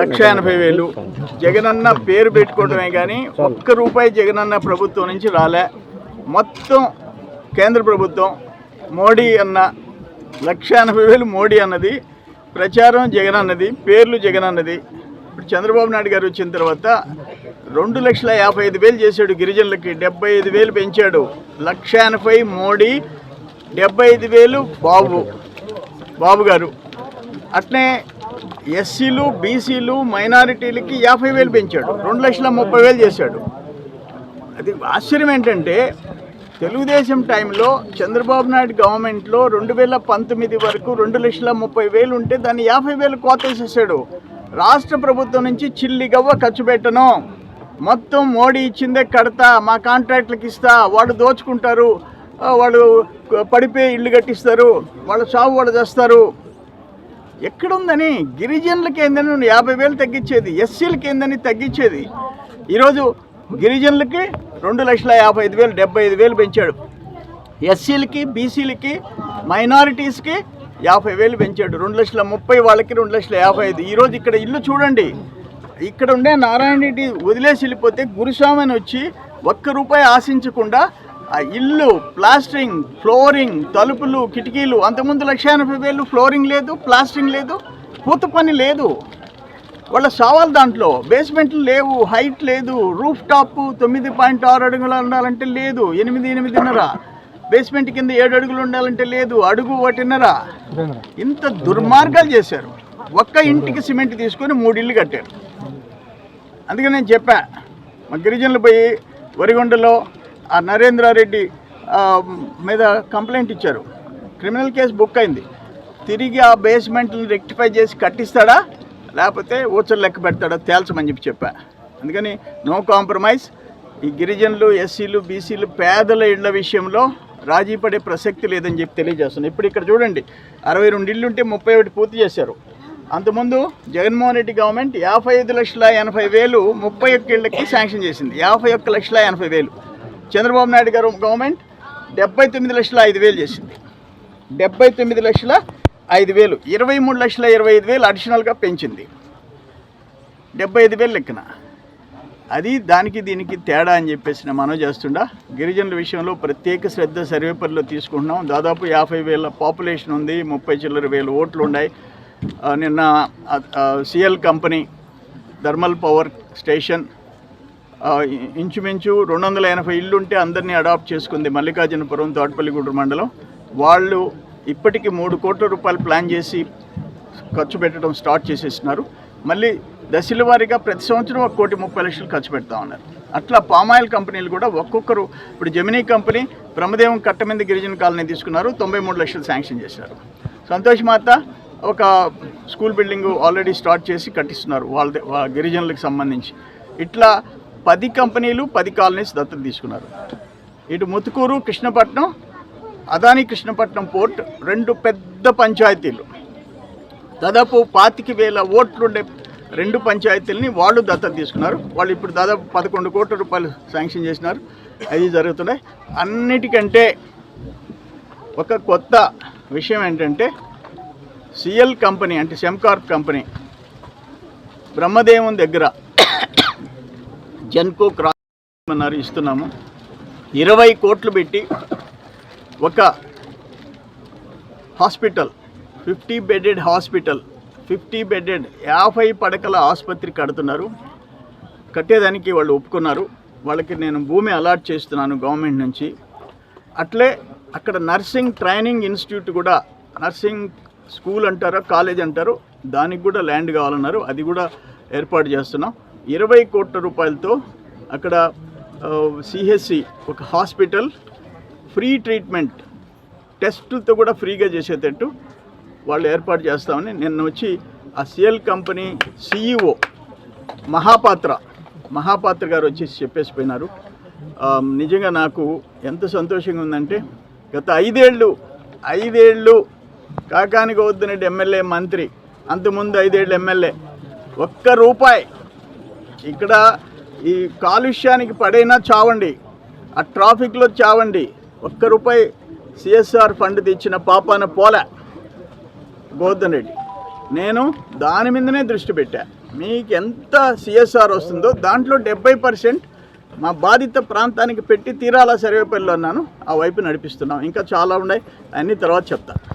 లక్ష ఎనభై వేలు. జగనన్న పేరు పెట్టుకోవడమే కానీ ఒక్క రూపాయి జగనన్న ప్రభుత్వం నుంచి రాలే. మొత్తం కేంద్ర ప్రభుత్వం మోడీ అన్న లక్ష ఎనభై వేలు మోడీ అన్నది ప్రచారం జగన్ అన్నది పేర్లు జగన్ అన్నది ఇప్పుడు చంద్రబాబు నాయుడు గారు వచ్చిన తర్వాత రెండు లక్షల యాభై ఐదు వేలు చేశాడు గిరిజనులకి డెబ్బై ఐదు వేలు పెంచాడు. లక్ష ఎనభై మోడీ డెబ్బై ఐదు వేలు బాబు. బాబు గారు. అట్నే ఎస్సీలు బీసీలు మైనారిటీలకి యాభై వేలు పెంచాడు. రెండు లక్షల ముప్పై వేలు చేశాడు. అది ఆశ్చర్యం ఏంటంటే తెలుగుదేశం టైంలో చంద్రబాబు నాయుడు గవర్నమెంట్లో రెండు వేల పంతొమ్మిది వరకు రెండు లక్షల ముప్పై వేలు ఉంటే దాన్ని యాభై వేలు కోత వేసేసాడు. రాష్ట్ర ప్రభుత్వం నుంచి చిల్లి గవ్వ ఖర్చు పెట్టను. మొత్తం మోడీ ఇచ్చిందే కడతా మా కాంట్రాక్ట్లకు ఇస్తా వాడు దోచుకుంటారు. వాళ్ళు పడిపోయి ఇల్లు కట్టిస్తారు వాళ్ళ షాపు వాళ్ళు చేస్తారు. ఎక్కడుందని? గిరిజనులకి ఏందని యాభై వేలు తగ్గించేది ఎస్సీలకి ఏందని తగ్గించేది. ఈరోజు గిరిజనులకి రెండు లక్షల యాభై ఐదు వేలు డెబ్బై ఐదు వేలు పెంచాడు. ఎస్సీలకి బీసీలకి మైనారిటీస్కి యాభై వేలు పెంచాడు. రెండు లక్షల ముప్పై వాళ్ళకి రెండు లక్షల యాభై ఐదు. ఈరోజు ఇక్కడ ఇల్లు చూడండి. ఇక్కడ ఉండే నారాయణ రెడ్డి వదిలేసి వెళ్ళిపోతే గురుస్వామి అని వచ్చి ఒక్క రూపాయి ఆశించకుండా ఇల్లు ప్లాస్టరింగ్ ఫ్లోరింగ్ తలుపులు కిటికీలు అంతకుముందు లక్ష ఎనభై వేలు ఫ్లోరింగ్ లేదు ప్లాస్టరింగ్ లేదు పూత పని లేదు. వాళ్ళ సవాల్ దాంట్లో బేస్మెంట్లు లేవు హైట్ లేదు రూఫ్ టాప్ తొమ్మిది పాయింట్ ఆరు అడుగులు ఉండాలంటే లేదు ఎనిమిది ఎనిమిదిన్నర. బేస్మెంట్ కింద ఏడు అడుగులు ఉండాలంటే లేదు అడుగు ఒకటిన్నర. ఇంత దుర్మార్గాలు చేశారు. ఒక్క ఇంటికి సిమెంట్ తీసుకొని మూడు ఇల్లు కట్టారు. అందుకని నేను చెప్పా మా గిరిజనులు పోయి వరిగొండలో ఆ నరేంద్రారెడ్డి మీద కంప్లైంట్ ఇచ్చారు. క్రిమినల్ కేసు బుక్ అయింది. తిరిగి ఆ బేస్మెంట్ని రెక్టిఫై చేసి కట్టిస్తాడా? లేకపోతే ఓచర్ లెక్క పెడతాడా? తేల్చమని చెప్పి చెప్పా. అందుకని నో కాంప్రమైజ్. ఈ గిరిజనులు ఎస్సీలు బీసీలు పేదల ఇళ్ళ విషయంలో రాజీ పడే ప్రసక్తి లేదని చెప్పి తెలియజేస్తున్నాను. ఇప్పుడు ఇక్కడ చూడండి. అరవై రెండు ఇళ్ళు ఉంటే ముప్పై ఒకటి పూర్తి చేశారు. అంతకుముందు జగన్మోహన్ రెడ్డి గవర్నమెంట్ యాభై ఐదు లక్షల ఎనభై వేలు ముప్పై ఒక్క ఇళ్ళకి శాంక్షన్ చేసింది. యాభై ఒక్క లక్షల ఎనభై వేలు. చంద్రబాబు నాయుడు గారు గవర్నమెంట్ డెబ్బై తొమ్మిది లక్షల ఐదు వేలు చేసింది. డెబ్బై తొమ్మిది లక్షల ఐదు వేలు ఇరవై మూడు లక్షల ఇరవై ఐదు వేలు అడిషనల్గా పెంచింది. డెబ్బై ఐదు వేలు లెక్కన. అది దానికి దీనికి తేడా అని చెప్పేసి మనం చేస్తుండా. గిరిజనుల విషయంలో ప్రత్యేక శ్రద్ధ సర్వేపల్లిలో తీసుకుంటున్నాం. దాదాపు యాభై వేల పాపులేషన్ ఉంది ముప్పై చిల్లర వేల ఓట్లు ఉన్నాయి. నిన్న CL company thermal power station ఇంచుమించు రెండు వందల ఎనభై ఇల్లు ఉంటే అందరినీ అడాప్ట్ చేసుకుంది మల్లికార్జునపురం తోటపల్లిగూడూరు మండలం. వాళ్ళు ఇప్పటికి మూడు కోట్ల రూపాయలు ప్లాన్ చేసి ఖర్చు పెట్టడం స్టార్ట్ చేసేసినారు మళ్ళీ దశల వారీగా ప్రతి సంవత్సరం ఒక కోటి ముప్పై లక్షలు ఖర్చు పెడతా ఉన్నారు. అట్లా పామాయిల్ కంపెనీలు కూడా ఒక్కొక్కరు ఇప్పుడు జమినీ కంపెనీ బ్రహ్మదేవం కట్టమింది గిరిజన కాలనీ తీసుకున్నారు తొంభై మూడు లక్షలు శాంక్షన్ చేశారు. సంతోష్ మాత ఒక స్కూల్ బిల్డింగ్ ఆల్రెడీ స్టార్ట్ చేసి కట్టిస్తున్నారు వాళ్ళ గిరిజనులకు సంబంధించి. ఇట్లా పది కంపెనీలు పది కాలనీస్ దత్తత తీసుకున్నారు. ఇటు ముతుకూరు కృష్ణపట్నం అదాని కృష్ణపట్నం పోర్ట్ రెండు పెద్ద పంచాయతీలు. దాదాపు పాతిక వేల ఓట్లుండే రెండు పంచాయతీలని వాళ్ళు దత్తత తీసుకున్నారు. వాళ్ళు ఇప్పుడు దాదాపు పదకొండు కోట్ల రూపాయలు శాంక్షన్ చేసినారు. అవి జరుగుతున్నాయి. అన్నిటికంటే ఒక కొత్త విషయం ఏంటంటే సిఎల్ కంపెనీ అంటే సెమ్కార్ప్ కంపెనీ బ్రహ్మదేవం దగ్గర జెన్కో క్రాస్ అన్నారు ఇస్తున్నాము. ఇరవై కోట్లు పెట్టి ఒక hospital fifty bedded hospital fifty bedded యాభై పడకల ఆసుపత్రి కడుతున్నారు. కట్టేదానికి వాళ్ళు ఒప్పుకున్నారు. వాళ్ళకి నేను భూమి అలాట్ చేస్తున్నాను గవర్నమెంట్ నుంచి. అట్లే అక్కడ నర్సింగ్ ట్రైనింగ్ ఇన్స్టిట్యూట్ కూడా నర్సింగ్ స్కూల్ అంటారో కాలేజ్ అంటారు దానికి కూడా ల్యాండ్ కావాలన్నారు. అది కూడా ఏర్పాటు చేస్తున్నాం. ఇరవై కోట్ల రూపాయలతో అక్కడ సిహెచ్సి ఒక హాస్పిటల్ ఫ్రీ ట్రీట్మెంట్ టెస్టులతో కూడా ఫ్రీగా చేసేటట్టు వాళ్ళు ఏర్పాటు చేస్తామని నిన్న వచ్చి ఆ CL company CEO Mahapatra Mahapatra garu వచ్చేసి చెప్పేసి పోయినారు. నిజంగా నాకు ఎంత సంతోషంగా ఉందంటే గత ఐదేళ్ళు ఐదేళ్ళు కాకానికి గౌద్దనరెడ్డి ఎమ్మెల్యే మంత్రి అంతకుముందు ఐదేళ్ళు ఎమ్మెల్యే ఒక్క రూపాయి ఇక్కడ ఈ కాలుష్యానికి పడైనా చావండి ఆ ట్రాఫిక్లో చావండి ఒక్క రూపాయి సిఎస్ఆర్ ఫండ్ తెచ్చిన పాపాన పోలే. గోవర్ధన్ రెడ్డి నేను దాని మీదనే దృష్టి పెట్టా. మీకు ఎంత సిఎస్ఆర్ వస్తుందో దాంట్లో డెబ్బై పర్సెంట్ మా బాధిత ప్రాంతానికి పెట్టి తీరాల సర్వేపల్లిలో ఉన్నాను. ఆ వైపు నడిపిస్తున్నాం. ఇంకా చాలా ఉన్నాయి. అన్ని తర్వాత చెప్తా.